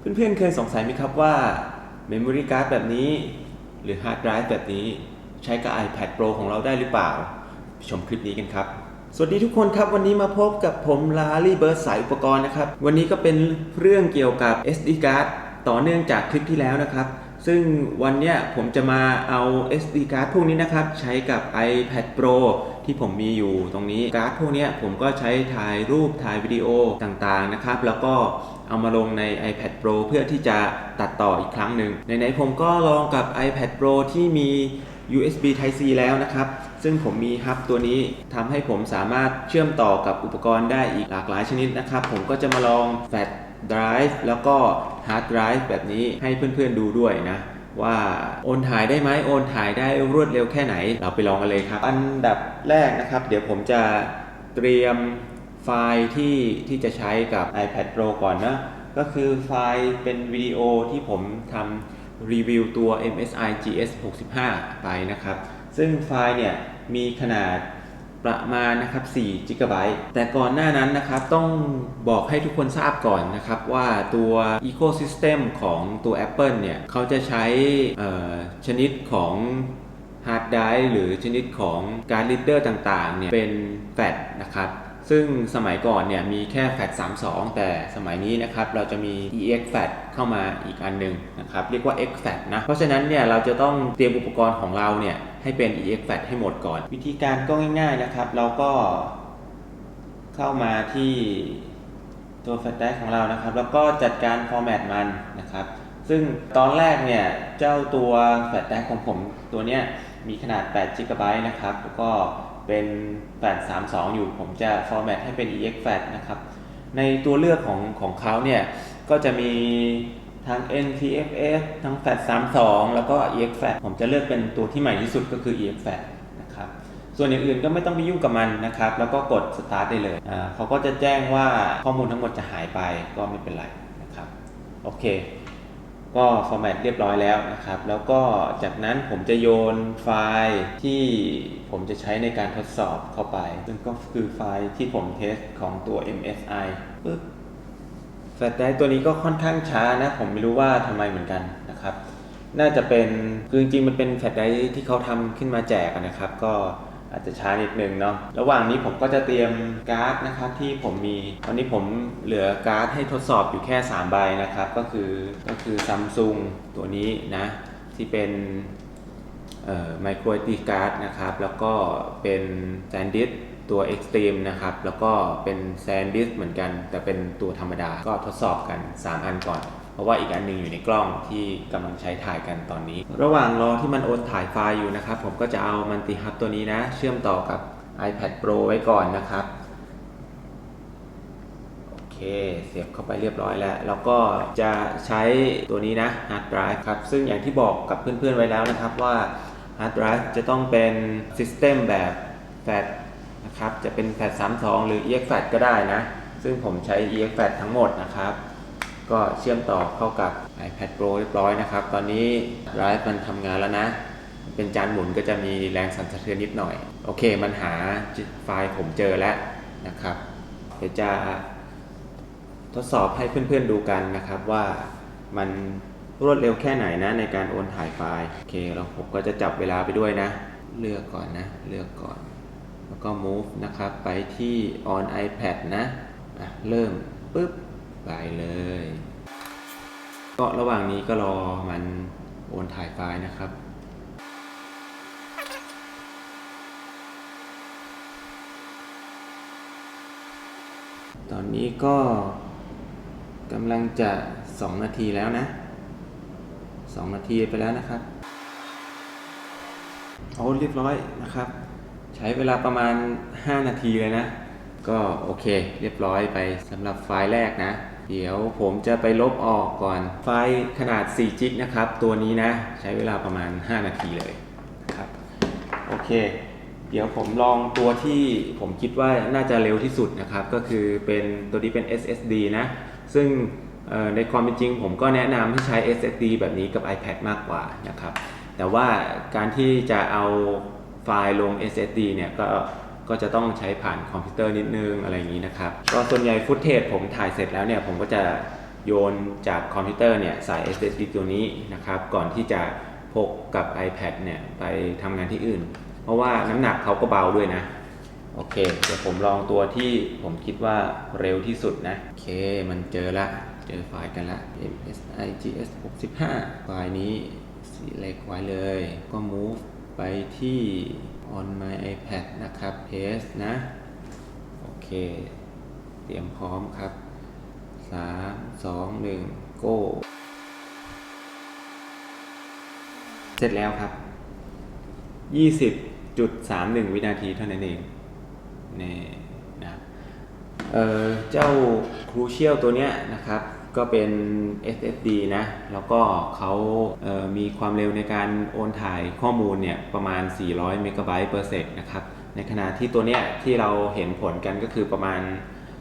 เพื่อนๆ เคยสงสัยไหมครับว่า Memory Card แบบนี้ หรือ Hard Drive แบบนี้ ใช้กับ iPad Pro ของเราได้หรือเปล่า ชมคลิปนี้กันครับ สวัสดีทุกคนครับ วันนี้มาพบกับผมลาลี่เบิร์ดสายอุปกรณ์นะครับ วันนี้ก็เป็นเรื่องเกี่ยวกับ SD card ต่อเนื่องจากคลิปที่แล้วนะครับ ซึ่งวันเนี้ยผมจะมาเอา SD card พวกนี้นะครับ ใช้กับ iPad Pro ที่ผมมีอยู่ตรงนี้การ์ดพวกนี้ผมก็ใช้ถ่ายรูปถ่ายวิดีโอต่างๆนะครับ แล้วก็เอามาลงใน iPad Pro เพื่อที่จะตัดต่ออีกครั้งหนึ่งไหนๆผมก็ลองกับ iPad Pro ที่มี USB Type C แล้วนะครับ ซึ่งผมมีฮับตัวนี้ทำให้ผมสามารถเชื่อมต่อกับอุปกรณ์ได้อีกหลากหลายชนิดนะครับ ผมก็จะมาลอง Flash Drive แล้วก็ Hard Drive แบบนี้ให้เพื่อนๆดูด้วยนะ ว่าโอนถ่ายได้ไหมโอนถ่ายได้รวดเร็วแค่ไหน เราไปลองกันเลยครับ อันดับแรกนะครับ เดี๋ยวผมจะเตรียมไฟล์ที่ที่จะใช้กับ iPad Pro ก่อนนะ ก็คือไฟล์เป็นวิดีโอที่ผมทำรีวิวตัว MSI GS 65 ไปนะครับ ซึ่งไฟล์เนี่ยมีขนาด ประมาณนะครับ4 g b แต่ก่อนหน้านั้นนะครับต้องบอกให้ทุกคนทราบก่อนนะครับว่าตัว Ecosystem ของตัว Apple เนี่ยเขาจะใช้ชนิดของฮาร์ดไดร์หรือชนิดของการ์ดรีดเดอร์ต่างๆเนี่ยเป็นแฟลชนะครับซึ่งสมัยก่อนเนี่ยมีแค่แฟลช32 แต่สมัยนี้นะครับเราจะมี EX FAT เข้ามาอีกอันหนึ่งนะครับเรียกว่า X FAT นะเพราะฉะนั้นเนี่ยเราจะต้องเตรียมอุปกรณ์ของเราเนี่ยให้เป็น EX FAT ให้หมดก่อน วิธีการก็ง่าย ๆนะครับ เราก็เข้ามาที่ตัวแฟลชไดร์ของเรานะครับ แล้วก็จัดการฟอร์แมตมันนะครับ ซึ่งตอนแรกเนี่ยเจ้าตัวแฟลชไดร์ของผมตัวเนี้ยมีขนาด8 g b นะครับ แล้วก็เป็นแฟลช32 อยู่ ผมจะฟอร์แมตให้เป็น EX FAT นะครับ ในตัวเลือกของของเขาเนี่ย ก็จะมีทั้ง NTFS ทั้ง FAT 32 แล้วก็ EX FAT ผมจะเลือกเป็นตัวที่ใหม่ที่สุดก็คือ EX FAT นะครับ ส่วนอย่างอื่นก็ไม่ต้องไปยุ่งกับมันนะครับ แล้วก็กด start ได้เลย เขาก็จะแจ้งว่าข้อมูลทั้งหมดจะหายไปก็ไม่เป็นไรนะครับ โอเค ก็ฟอร์แมตเรียบร้อยแล้วนะครับ แล้วก็จากนั้นผมจะโยนไฟล์ที่ผมจะใช้ในการทดสอบเข้าไป ซึ่งก็คือไฟล์ที่ผมเทสของตัว MSI ปึ๊บ แฟลชไดรฟ์ตัวนี้ก็ค่อนข้างช้านะ ผมไม่รู้ว่าทำไมเหมือนกันนะครับ น่าจะเป็นคือจริงๆมันเป็นแฟลชไดรฟ์ที่เขาทำขึ้นมาแจกนะครับ ก็อาจจะช้านิดนึงเนาะ ระหว่างนี้ผมก็จะเตรียมการ์ดนะครับที่ผมมี ตอนนี้ผมเหลือการ์ดให้ทดสอบอยู่แค่ 3 ใบนะครับ ก็คือก็คือซัมซุงตัวนี้นะ ที่เป็นไมโครเอทีการ์ดนะครับ แล้วก็เป็นแซนดิส ตัว Extreme นะครับ แล้วก็เป็นแซนดิสเหมือนกัน แต่เป็นตัวธรรมดาก็ทดสอบกัน 3 อันก่อน เพราะว่าอีกอันหนึงอยู่ในกล้องที่กำลังใช้ถ่ายกันตอนนี้ ระหว่างรอที่มันโอนถ่ายไฟล์อยู่นะครับ ผมก็จะเอามันติฮับตัวนี้นะ เชื่อมต่อกับ iPad Pro ไว้ก่อนนะครับโอเคเสียบเข้าไปเรียบร้อยแล้ว แล้วก็จะใช้ตัวนี้นะ hard drive ครับ ซึ่งอย่างที่บอกกับเพื่อนๆไว้แล้วนะครับว่า hard drive จะต้องเป็น system แบบ fat นะครับจะเป็น fat 32 หรือ ex fat ก็ได้นะ ซึ่งผมใช้ ex fat ทั้งหมดนะครับ ก็เชื่อมต่อเข้ากับ iPad Pro เรียบร้อยนะครับ ตอนนี้ drive มันทำงานแล้วนะ เป็นจานหมุนก็จะมีแรงสั่นสะเทือนนิดหน่อย โอเค มันหาไฟล์ผมเจอแล้วนะครับ เดี๋ยวจะทดสอบให้เพื่อนๆดูกันนะครับว่ามันรวดเร็วแค่ไหนนะในการโอนถ่ายไฟล์ โอเคแล้วผมก็จะจับเวลาไปด้วยนะ เลือกก่อนนะ เลือกก่อน แล้วก็ move นะครับ ไปที่ on iPad นะะเริ่มปุ๊บ ไปเลย ก็ระหว่างนี้ก็รอมันโอนถ่ายไฟล์นะครับตอนนี้ก็กำลังจะ 2 นาทีแล้วนะ 2 นาทีไปแล้วนะครับโอ้เรียบร้อยนะครับ ใช้เวลาประมาณ 5 นาทีเลยนะ ก็โอเค เรียบร้อยไปสำหรับไฟล์แรกนะ เดี๋ยวผมจะไปลบออกก่อน ไฟล์ขนาด4จิกนะครับ ตัวนี้นะ ใช้เวลาประมาณ 5 นาทีเลยครับ โอเค เดี๋ยวผมลองตัวที่ผมคิดว่าน่าจะเร็วที่สุดนะครับ ก็คือเป็นตัวนี้เป็น SSD นะ ซึ่งในความเป็นจริงผมก็แนะนำให้ใช้ SSD แบบนี้กับ iPad มากกว่านะครับ แต่ว่าการที่จะเอา ไฟล์ลง SSD เนี่ยก็ก็จะต้องใช้ผ่านคอมพิวเตอร์นิดนึงอะไรอย่างนี้นะครับก็ส่วนใหญ่ฟุตเทจผมถ่ายเสร็จแล้วเนี่ยผมก็จะโยนจากคอมพิวเตอร์เนี่ยใส่ SSD ตัวนี้นะครับ ก่อนที่จะพกกับ iPad เนี่ยไปทำงานที่อื่น เพราะว่าน้ำหนักเขาก็เบาด้วยนะ โอเค เดี๋ยวผมลองตัวที่ผมคิดว่าเร็วที่สุดนะ โอเค มันเจอละ เจอไฟล์กันละ MSI GS 65ไฟล์นี้ select ไว้เลย ก็ move ไปที่ on my iPad นะครับ paste นะ โอเค เตรียมพร้อมครับ 3 2 1 go เสร็จแล้วครับ 20.31 วินาทีเท่านั้นเองนี่นะเออเจ้า Crucial ตัวเนี้ยนะครับ ก็เป็น SSD นะ แล้วก็เขาเมีความเร็วในการโอนถ่ายข้อมูลเนี่ยประมาณ 400 เมกะไบต์เปอร์เซกนะครับ ในขณะที่ตัวเนี้ยที่เราเห็นผลกันก็คือประมาณ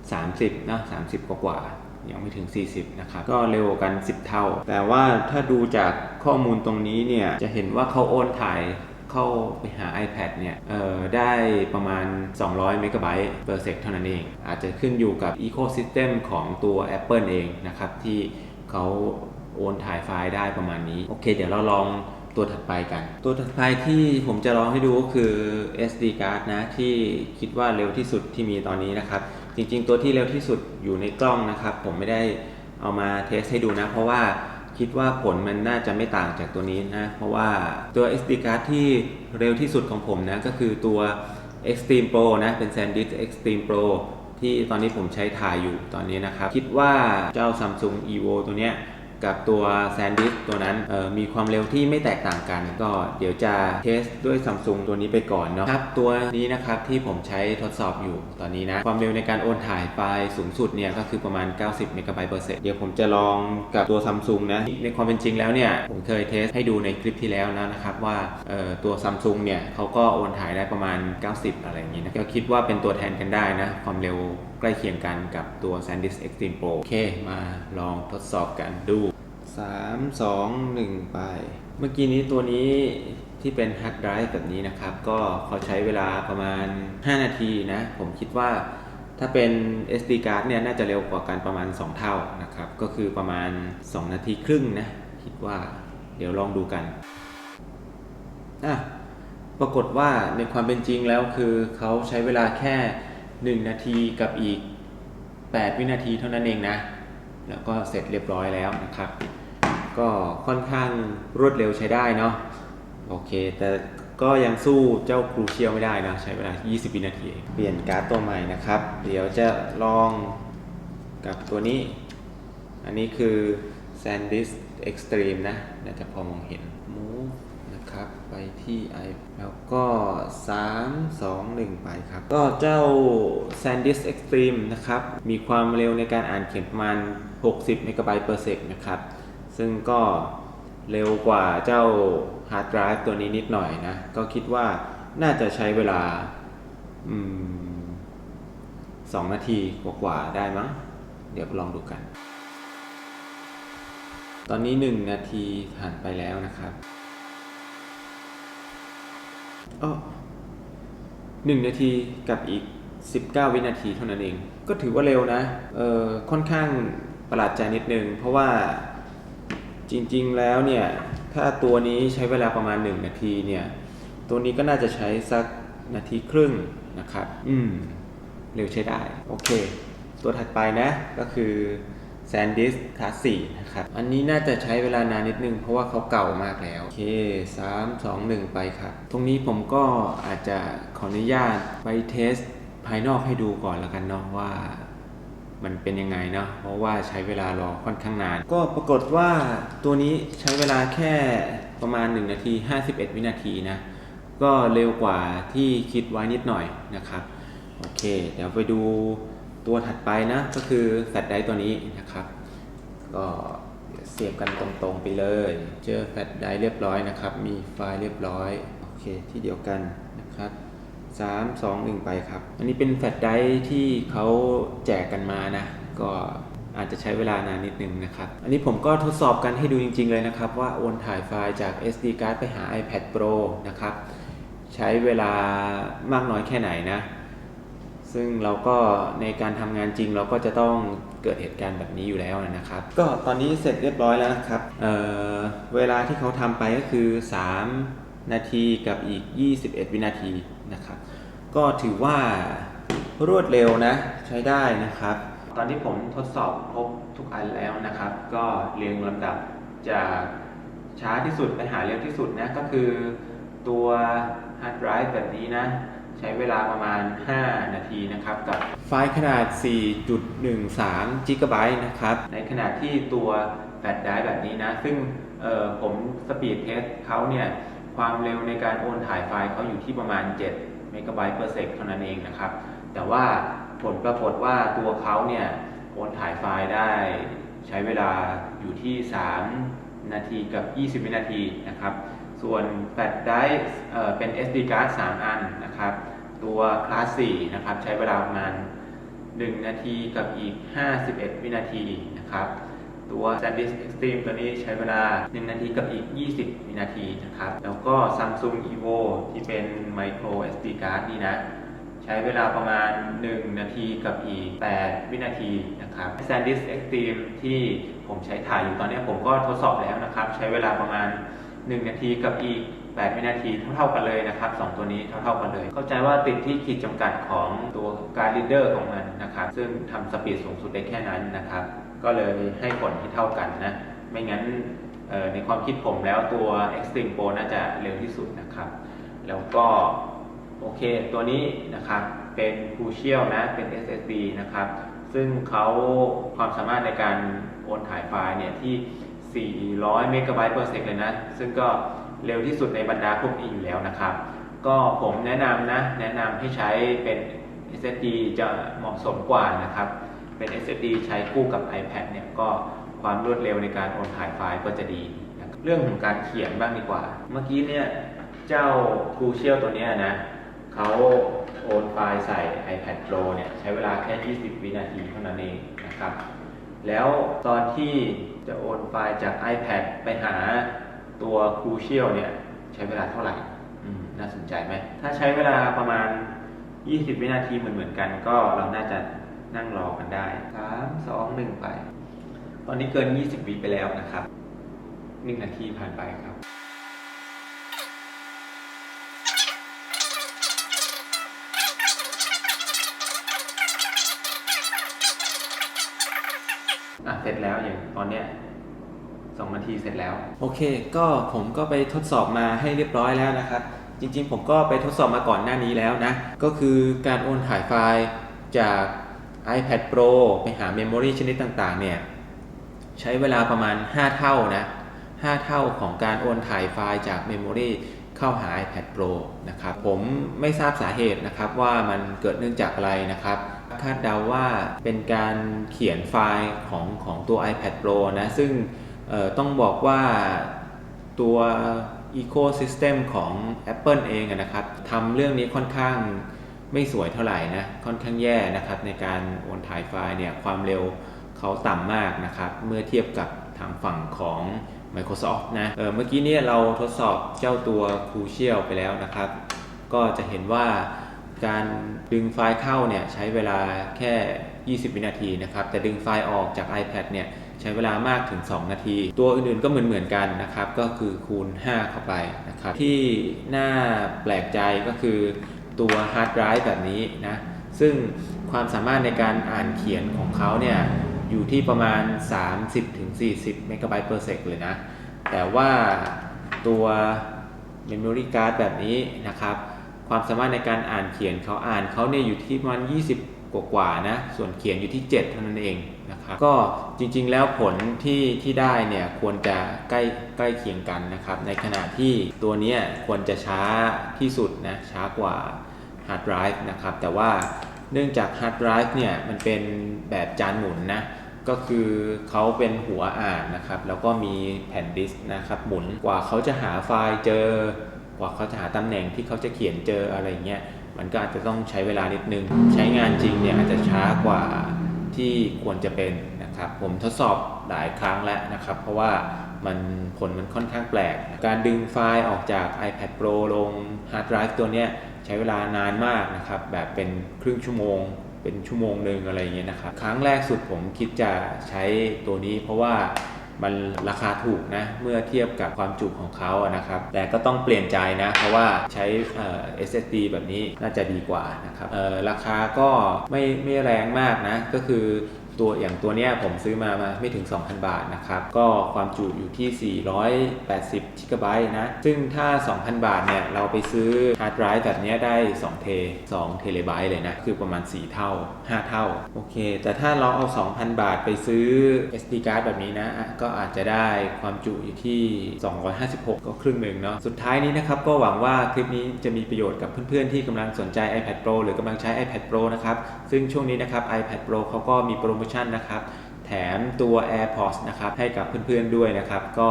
30นะ30 กว่ากว่าๆยังไม่ถึง 40 นะครับ ก็เร็วกัน 10 เท่า แต่ว่าถ้าดูจากข้อมูลตรงนี้เนี่ย จะเห็นว่าเขาโอนถ่าย เข้าไปหา iPad เนี่ยได้ประมาณ 200 เมกะไบต์ per sec เท่านั้นเอง อาจจะขึ้นอยู่กับ ecosystem ของตัว Apple เองนะครับ ที่เขาโอนถ่ายไฟล์ได้ประมาณนี้ โอเค เดี๋ยวเราลองตัวถัดไปกัน ตัวถัดไปที่ผมจะลองให้ดูก็คือ SD card นะ ที่คิดว่าเร็วที่สุดที่มีตอนนี้นะครับ จริงๆ ตัวที่เร็วที่สุดอยู่ในกล้องนะครับ ผมไม่ได้เอามาเทสให้ดูนะ เพราะว่า คิดว่าผลมันน่าจะไม่ต่างจากตัวนี้นะ เพราะว่าตัว SD card ที่เร็วที่สุดของผมนะ ก็คือตัว Extreme Pro นะ เป็น SanDisk Extreme Pro ที่ตอนนี้ผมใช้ถ่ายอยู่ตอนนี้นะครับ คิดว่าเจ้า Samsung Evo ตัวเนี้ย กับตัว SanDisk ตัวนั้นมีความเร็วที่ไม่แตกต่างกัน ก็เดี๋ยวจะเทสด้วย Samsung ตัวนี้ไปก่อนเนาะครับตัวนี้นะครับที่ผมใช้ทดสอบอยู่ตอนนี้นะ ความเร็วในการโอนถ่ายไฟล์สูงสุดเนี่ยก็คือประมาณ 90เมกะไบต์เปอร์เซ็นต์เดี๋ยวผมจะลองกับตัว Samsung นะ ในความเป็นจริงแล้วเนี่ย ผมเคยเทสให้ดูในคลิปที่แล้วนะนะครับว่าตัว Samsung เนี่ยเขาก็โอนถ่ายได้ประมาณ 90 อะไรอย่างนี้นะก็คิดว่าเป็นตัวแทนกันได้นะ ความเร็วใกล้เคียงกันกับตัว SanDisk Extreme Pro โอเค มาลองทดสอบกันดู สามสองหนึ่งไป เมื่อกี้นี้ตัวนี้ที่เป็นฮาร์ดไดรฟ์แบบนี้นะครับ ก็เขาใช้เวลาประมาณ 5 นาทีนะ ผมคิดว่าถ้าเป็น SD card เนี่ยน่าจะเร็วกว่ากันประมาณ 2 เท่านะครับ ก็คือประมาณ 2 นาทีครึ่งนะ คิดว่าเดี๋ยวลองดูกันอะปรากฏว่าในความเป็นจริงแล้วคือเขาใช้เวลาแค่ 1 นาทีกับอีก 8 วินาทีเท่านั้นเองนะ แล้วก็เสร็จเรียบร้อยแล้วนะครับ ก็ค่อนข้างรวดเร็วใช้ได้เนาะโอเค แต่ก็ยังสู้เจ้าครูเชียวไม่ได้นะใช้เวลา 20 วินาทีเองเปลี่ยนการ์ดตัวใหม่นะครับ เดี๋ยวจะลองกับตัวนี้ อันนี้คือ SanDisk Extreme นะน่าจะพอมองเห็น Move นะครับ ไปที่ i แล้วก็ 3 2 1 ไปครับ ก็เจ้า SanDisk Extreme นะครับ มีความเร็วในการอ่านเขียนประมาณ 60 เมกะไบต์ per sec นะครับ ซึ่งก็เร็วกว่าเจ้า hard drive ตัวนี้นิดหน่อยนะ ก็คิดว่าน่าจะใช้เวลาอืม2นาทีกว่าๆได้มั้ง เดี๋ยวลองดูกัน ตอนนี้1นาทีผ่านไปแล้วนะครับอ้อหนึ่งนาทีกับอีก 19 วินาทีเท่านั้นเอง ก็ถือว่าเร็วนะ เออค่อนข้างประหลาดใจนิดนึง เพราะว่า จริงๆแล้วเนี่ยถ้าตัวนี้ใช้เวลาประมาณ 1 นาทีเนี่ยตัวนี้ก็น่าจะใช้สักนาทีครึ่งนะครับ อืม เร็วใช้ได้ โอเค ตัวถัดไปนะก็คือ SanDisk Class 4นะครับ อันนี้น่าจะใช้เวลานานนิดนึงเพราะว่าเขาเก่ามากแล้ว โอเค 3 2 1 ไปครับ ตรงนี้ผมก็อาจจะขออนุญาตไปเทสภายนอกให้ดูก่อนแล้วกันเนาะว่า มันเป็นยังไงเนาะเพราะว่าใช้เวลารอค่อนข้างนาน ก็ปรากฏว่าตัวนี้ใช้เวลาแค่ประมาณ 1 นาที 51 วินาทีนะ ก็เร็วกว่าที่คิดไว้นิดหน่อยนะครับโอเค เดี๋ยวไปดูตัวถัดไปนะ ก็คือแฟลชไดตัวนี้นะครับ ก็เสียบกันตรงๆไปเลย เจอแฟลชไดร์เรียบร้อยนะครับ มีไฟล์เรียบร้อย โอเคที่เดียวกันนะครับ 3 2 1 ไปครับ อันนี้เป็นแฟลชไดรฟ์ที่เขาแจกกันมานะ ก็อาจจะใช้เวลานานนิดนึงนะครับ อันนี้ผมก็ทดสอบกันให้ดูจริง ๆ เลยนะครับ ว่าโอนถ่ายไฟล์จาก SD card ไปหา iPad Pro นะครับ ใช้เวลามากน้อยแค่ไหนนะ ซึ่งเราก็ในการทำงานจริงเราก็จะต้องเกิดเหตุการณ์แบบนี้อยู่แล้วนะครับ ก็ตอนนี้เสร็จเรียบร้อยแล้วนะครับเอ่อเวลาที่เขาทำไปก็คือ 3 นาทีกับอีก 21 วินาที นะครับ ก็ถือว่ารวดเร็วนะใช้ได้นะครับ ตอนที่ผมทดสอบครบทุกอันแล้วนะครับ ก็เรียงลำดับจากช้าที่สุดไปหาเร็วที่สุดนะก็คือตัวฮาร์ดไดรฟ์แบบนี้นะใช้เวลาประมาณ 5 นาทีนะครับ กับไฟล์ขนาด 4.13 g b นะครับ ในขณะที่ตัวแฟลชไดรฟ์แบบนี้นะ ซึ่งผมสปีดเทสเขาเนี่ย ความเร็วในการโอนถ่ายไฟล์เขาอยู่ที่ประมาณ7เมกะไบต์ per sec เท่านั้นเองนะครับ แต่ว่าผลปรากฏว่าตัวเขาเนี่ยโอนถ่ายไฟล์ได้ใช้เวลาอยู่ที่ 3 นาทีกับ 20 วินาทีนะครับ ส่วนแฟลชไดรฟ์เอ่อเป็น SD card 3 อันนะครับ ตัวคลาส4นะครับ ใช้เวลาประมาณ 1 นาทีกับอีก 51 วินาทีนะครับ ตัว SanDisk Extreme ตัวนี้ใช้เวลา 1 นาทีกับอีก 20 วินาทีนะครับ แล้วก็ Samsung Evo ที่เป็น Micro SD card นี่นะ ใช้เวลาประมาณ 1 นาทีกับอีก 8 วินาทีนะครับ SanDisk Extreme ที่ผมใช้ถ่ายอยู่ตอนนี้ผมก็ทดสอบแล้วนะครับ ใช้เวลาประมาณ 1 นาทีกับอีก8วินาทีเท่าๆกันเลยนะครับ 2 ตัวนี้เท่าๆกันเลย เข้าใจว่าติดที่ขีดจำกัดของตัวการ reader ของมันนะครับ ซึ่งทำสปีดสูงสุดได้แค่นั้นนะครับ ก็เลยให้ผลที่เท่ากันนะ ไม่งั้นในความคิดผมแล้วตัว Extreme Pro น่าจะเร็วที่สุดนะครับ แล้วก็โอเคตัวนี้นะครับเป็น Crucial นะเป็น SSD นะครับ ซึ่งเขาความสามารถในการโอนถ่ายไฟล์เนี่ยที่ 400 เมกะไบต์ per sec เลยนะ ซึ่งก็เร็วที่สุดในบรรดาพวกนี้อยู่แล้วนะครับ ก็ผมแนะนำนะ แนะนำให้ใช้เป็น SSD จะเหมาะสมกว่านะครับ เป็น SSD ใช้คู่กับ iPad เนี่ยก็ความรวดเร็วในการโอนถ่ายไฟล์ก็จะดีนะครับเรื่องของการเขียนบ้างดีกว่า เมื่อกี้เนี่ยเจ้า Crucial ตัวเนี้ยนะเขาโอนไฟล์ใส่ iPad Pro เนี่ยใช้เวลาแค่ 20 วินาทีเท่านั้นเองนะครับ แล้วตอนที่จะโอนไฟล์จาก iPad ไปหาตัว Crucial เนี่ยใช้เวลาเท่าไหร่น่าสนใจไหม ถ้าใช้เวลาประมาณ 20 วินาทีเหมือนๆกันก็เราน่าจะ นั่งรอกันได้3 2 1ไป ตอนนี้เกิน 20วิไปแล้วนะครับ1นาทีผ่านไปครับอะเสร็จแล้วอย่างตอนเนี้ยสองนาทีเสร็จแล้ว โอเค ก็ผมก็ไปทดสอบมาให้เรียบร้อยแล้วนะครับ จริงๆ ผมก็ไปทดสอบมาก่อนหน้านี้แล้วนะ ก็คือการโอนถ่ายไฟล์จาก iPad Pro ไปหาเมมโมรีชนิดต่างๆ เนี่ย ใช้เวลาประมาณ 5 เท่านะ 5 เท่าของการโอนถ่ายไฟล์จากเมมโมรีเข้าหา iPad Pro นะครับ ผมไม่ทราบสาเหตุนะครับว่ามันเกิดเนื่องจากอะไรนะครับ คาดเดาว่าเป็นการเขียนไฟล์ของของตัว iPad Pro นะ ซึ่งต้องบอกว่าตัว Ecosystem ของ Apple เองนะครับทำเรื่องนี้ค่อนข้าง ไม่สวยเท่าไหร่นะค่อนข้างแย่นะครับในการโอนถ่ายไฟล์เนี่ยความเร็วเขาต่ำมากนะครับเมื่อเทียบกับทางฝั่งของ Microsoft นะเเมื่อกี้เนี่ยเราทดสอบเจ้าตัว Crucial ไปแล้วนะครับ ก็จะเห็นว่าการดึงไฟล์เข้าเนี่ยใช้เวลาแค่ 20 วินาทีนะครับ แต่ดึงไฟล์ออกจาก iPad เนี่ยใช้เวลามากถึง 2 นาที ตัวอื่นๆก็เหมือนๆกันนะครับ ก็คือคูณ 5 เข้าไปนะครับ ที่น่าแปลกใจก็คือ ตัวฮาร์ดไดรฟ์แบบนี้นะซึ่งความสามารถในการอ่านเขียนของเขาเนี่ยอยู่ที่ประมาณ 30-40เมกะไบต์ per sec เลยนะ แต่ว่าตัว Memory Card แบบนี้นะครับ ความสามารถในการอ่านเขียนเขาอ่านเขาเนี่ยอยู่ที่ประมาณ 20 กว่าๆนะ ส่วนเขียนอยู่ที่ 7 เท่านั้นเองนะครับ ก็จริงๆแล้วผลที่ที่ได้เนี่ยควรจะใกล้ใกล้เคียงกันนะครับ ในขณะที่ตัวนี้ควรจะช้าที่สุดนะช้ากว่า Hard Drive นะครับ แต่ว่าเนื่องจาก Hard Drive เนี่ยมันเป็นแบบจานหมุนนะก็คือเขาเป็นหัวอ่านนะครับ แล้วก็มีแผ่นดิสก์นะครับ หมุนกว่าเขาจะหาไฟล์เจอ กว่าเขาจะหาตำแหน่งที่เขาจะเขียนเจออะไรเงี้ย มันก็อาจจะต้องใช้เวลานิดนึง ใช้งานจริงเนี่ยอาจจะช้ากว่าที่ควรจะเป็นนะครับ ผมทดสอบหลายครั้งแล้วนะครับ เพราะว่ามันผลมันค่อนข้างแปลก การดึงไฟล์ออกจาก iPad Pro ลง hard drive ตัวเนี้ยใช้เวลานานมากนะครับ แบบเป็นครึ่งชั่วโมง เป็นชั่วโมงหนึ่งอะไรอย่างเงี้ยนะครับ ครั้งแรกสุดผมคิดจะใช้ตัวนี้เพราะว่า มันราคาถูกนะเมื่อเทียบกับความจุของเขาอะนะครับ แต่ก็ต้องเปลี่ยนใจนะ เพราะว่าใช้เอ่อ SSD แบบนี้น่าจะดีกว่านะครับเอ่อราคาก็ไม่ไม่แรงมากนะ ก็คือ ตัวอย่างตัวเนี้ยผมซื้อมามาไม่ถึง 2,000 บาทนะครับ ก็ความจุอยู่ที่ 480 g b นะ ซึ่งถ้า 2,000 บาทเนี่ย เราไปซื้อฮาร์ดไดรฟ์แบบเนี้ยได้ 2 เท 2 เทเลไบต์เลยนะ คือประมาณ 4 เท่า 5 เท่า โอเค แต่ถ้าเราเอา 2,000 บาทไปซื้อ SD card แบบนี้นะ ก็อาจจะได้ความจุอยู่ที่ 256 ก็ครึ่งหนึ่งเนาะ สุดท้ายนี้นะครับ ก็หวังว่าคลิปนี้จะมีประโยชน์กับเพื่อนๆที่กำลังสนใจ iPad Pro หรือกำลังใช้ iPad Pro นะครับ ซึ่งช่วงนี้นะครับ iPad Pro เขาก็มีโปรโมมชั่นนะครับ แถมตัว AirPods นะครับให้กับเพื่อนๆด้วยนะครับ ก็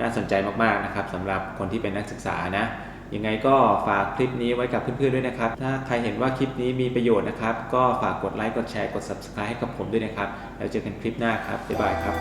น่าสนใจมากๆนะครับสำหรับคนที่เป็นนักศึกษานะยังไงก็ฝากคลิปนี้ไว้กับเพื่อนๆด้วยนะครับ ถ้าใครเห็นว่าคลิปนี้มีประโยชน์นะครับ ก็ฝากกดไลค์ กดแชร์ กด Subscribe ให้กับผมด้วยนะครับ แล้วเจอกันคลิปหน้าครับ บ๊ายบายครับ